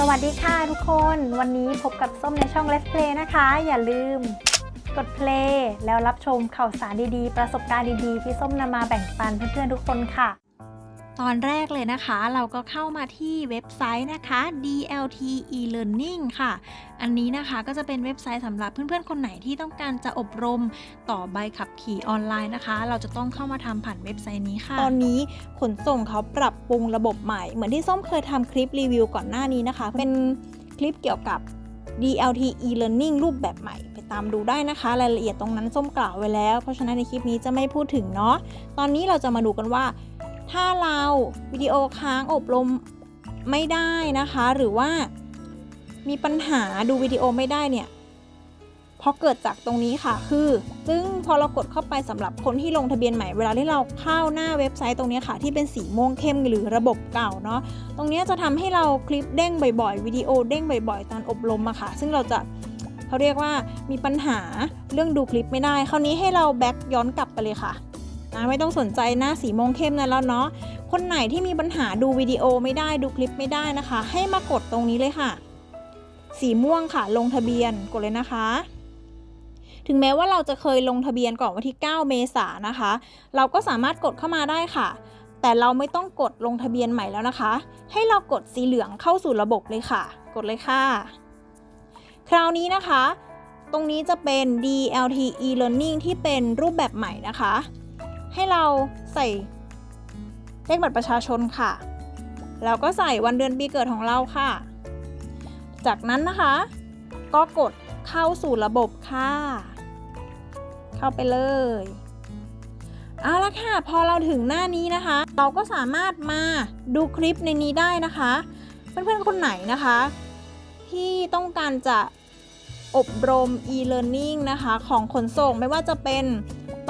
สวัสดีค่ะทุกคน วันนี้พบกับส้มในช่อง Let's Play นะคะ อย่าลืมกด play แล้วรับชมข่าวสารดีๆ ประสบการณ์ดีๆ ที่ส้มนำมาแบ่งปันเพื่อนๆทุกคนค่ะ ตอนแรกเลยนะคะ เราก็เข้ามาที่เว็บไซต์นะคะ DLT e-learning ค่ะ อันนี้นะคะก็จะเป็นเว็บไซต์สำหรับเพื่อนๆ คนไหนที่ต้องการจะอบรมต่อใบขับขี่ออนไลน์นะคะ เราจะต้องเข้ามาทำผ่านเว็บไซต์นี้ค่ะ ตอนนี้ขนส่งเขาปรับปรุงระบบใหม่ เหมือนที่ส้มเคยทำคลิปรีวิวก่อนหน้านี้นะคะ เป็นคลิปเกี่ยวกับ DLT e-learning รูปแบบใหม่ ไปตามดูได้นะคะ รายละเอียดตรงนั้นส้มกล่าวไว้แล้ว เพราะฉะนั้นในคลิปนี้จะไม่พูดถึงเนาะ ตอนนี้เราจะมาดูกันว่า ถ้าเราวิดีโอค้างอบรมไม่ได้นะคะ หรือว่ามีปัญหาดูวิดีโอไม่ได้เนี่ยเพราะเกิดจากตรงนี้ค่ะ คือ ซึ่งพอเรากดเข้าไปสำหรับคนที่ลงทะเบียนใหม่ เวลาที่เราเข้าหน้าเว็บไซต์ตรงนี้ค่ะ ที่เป็นสีม่วงเข้มหรือระบบเก่าเนาะ ตรงนี้จะทำให้เราคลิปเด้งบ่อยๆ วิดีโอเด้งบ่อยๆ ตอนอบรมอะค่ะ ซึ่งเราจะเขาเรียกว่ามีปัญหาเรื่องดูคลิปไม่ได้ คราวนี้ให้เราแบ็กย้อนกลับไปเลยค่ะ นะไม่ต้องสนใจหน้าสีม่วงเข้มนั้นแล้วเนาะคนไหนที่มีปัญหาดูวิดีโอไม่ได้ดูคลิปไม่ได้นะคะ ให้มากดตรงนี้เลยค่ะ สีม่วงค่ะ ลงทะเบียนกดเลยนะคะ ถึงแม้ว่าเราจะเคยลงทะเบียนก่อนวันที่ 9 เมษายนนะคะ เราก็สามารถกดเข้ามาได้ค่ะ แต่เราไม่ต้องกดลงทะเบียนใหม่แล้วนะคะ ให้เรากดสีเหลืองเข้าสู่ระบบเลยค่ะ กดเลยค่ะ คราวนี้นะคะ ตรงนี้จะเป็น DLT e-learning ที่เป็นรูปแบบใหม่นะคะ ให้เราใส่เลขบัตรประชาชนค่ะ แล้วก็ใส่วันเดือนปีเกิดของเราค่ะ จากนั้นนะคะ ก็กดเข้าสู่ระบบค่ะ เข้าไปเลยเอาละค่ะ พอเราถึงหน้านี้นะคะ เราก็สามารถมาดูคลิปในนี้ได้นะคะ เพื่อนๆคนไหนนะคะ ที่ต้องการจะอบรม e-learning นะคะ ของขนส่งไม่ว่าจะเป็น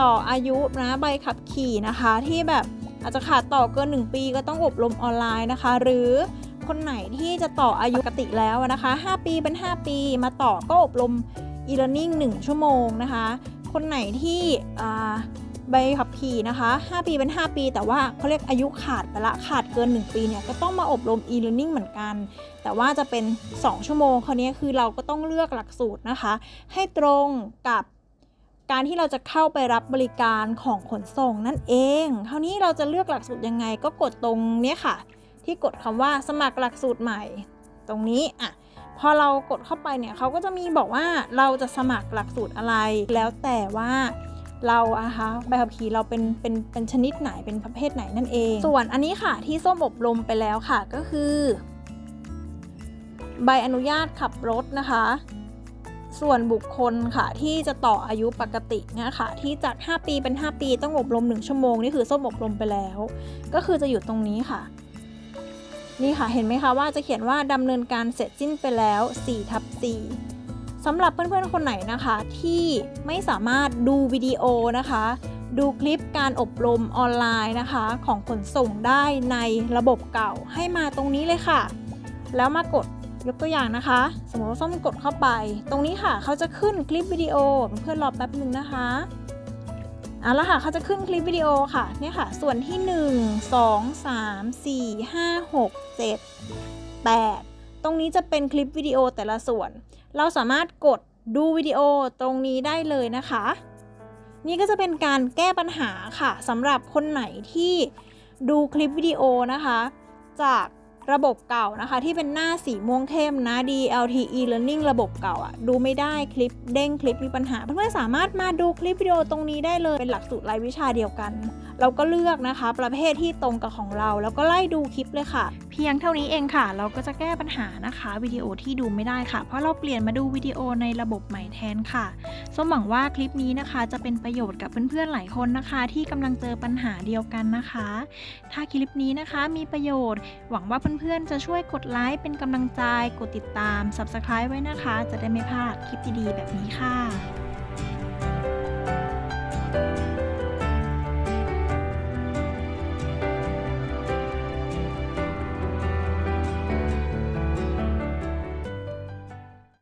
ต่ออายุนะใบขับขี่นะคะ ที่แบบอาจจะขาดต่อเกิน 1 ปีก็ต้องอบรมออนไลน์นะคะ หรือคนไหนที่จะต่ออายุปกติแล้วนะคะ 5 ปีเป็น 5 ปีมาต่อก็อบรม e-learning 1 ชั่วโมงนะคะ คนไหนที่ใบขับขี่นะคะ 5 ปีเป็น 5 ปี แต่ว่าเขาเรียกอายุขาดไปละขาดเกิน 1 ปีเนี่ยก็ต้องมาอบรม e-learning เหมือนกัน แต่ว่าจะเป็น 2 ชั่วโมงคราวนี้คือเราก็ต้องเลือกหลักสูตรนะคะ ให้ตรงกับ การที่เราจะเข้าไปรับบริการของขนส่งนั่นเอง คราวนี้เราจะเลือกหลักสูตรยังไงก็กดตรงนี้ค่ะ ที่กดคำว่าสมัครหลักสูตรใหม่ ตรงนี้อะพอเรากดเข้าไปเนี่ยเขาก็จะมีบอกว่าเราจะสมัครหลักสูตรอะไร แล้วแต่ว่าเราอะคะใบขับขี่เราเป็นเป็นเป็นชนิดไหนเป็นประเภทไหนนั่นเอง ส่วนอันนี้ค่ะที่ส้มอบรมไปแล้วค่ะก็คือ ใบอนุญาตขับรถนะคะ ส่วนบุคคลค่ะที่จะต่ออายุปกติเนี่ยค่ะที่จาก 5 ปีเป็น 5 ปีต้องอบรม 1 ชั่วโมงนี่คือส้มอบรมไปแล้ว ก็คือจะอยู่ตรงนี้ค่ะ นี่ค่ะเห็นไหมคะว่าจะเขียนว่าดำเนินการเสร็จสิ้นไปแล้ว4ทับ4สำหรับเพื่อนๆคนไหนนะคะ ที่ไม่สามารถดูวิดีโอนะคะ ดูคลิปการอบรมออนไลน์นะคะ ของขนส่งได้ในระบบเก่าให้มาตรงนี้เลยค่ะ แล้วมากด ยกตัวอย่างนะคะ สมมติว่าส้มกดเข้าไป ตรงนี้ค่ะเขาจะขึ้นคลิปวิดีโอเพื่อนรอแป๊บหนึ่งนะคะเอาละค่ะเขาจะขึ้นคลิปวิดีโอค่ะเนี่ยค่ะ ส่วนที่ 1 2 3 4 5 6 7 8 ตรงนี้จะเป็นคลิปวิดีโอแต่ละส่วน เราสามารถกดดูวิดีโอตรงนี้ได้เลยนะคะ นี่ก็จะเป็นการแก้ปัญหาค่ะสำหรับคนไหนที่ดูคลิปวิดีโอนะคะ จาก ระบบเก่านะคะ ที่เป็นหน้าสีม่วงเข้มนะ DLT e-learning ระบบเก่าอะดูไม่ได้คลิปเด้งคลิปมีปัญหา เพื่อนๆสามารถมาดูคลิปวิดีโอตรงนี้ได้เลย เป็นหลักสูตรรายวิชาเดียวกัน เราก็เลือกนะคะ ประเภทที่ตรงกับของเรา แล้วก็ไล่ดูคลิปเลยค่ะ เพียงเท่านี้เองค่ะ เราก็จะแก้ปัญหานะคะวิดีโอที่ดูไม่ได้ค่ะ เพราะเราเปลี่ยนมาดูวิดีโอในระบบใหม่แทนค่ะ ส้มหวังว่าคลิปนี้นะคะ จะเป็นประโยชน์กับเพื่อนๆหลายคนนะคะ ที่กำลังเจอปัญหาเดียวกันนะคะ ถ้าคลิปนี้นะคะมีประโยชน์ หวังว่าเพื่อนๆจะช่วยกดไลค์เป็นกำลังใจ กดติดตาม Subscribe ไว้นะคะ จะได้ไม่พลาดคลิปดีๆแบบนี้ค่ะ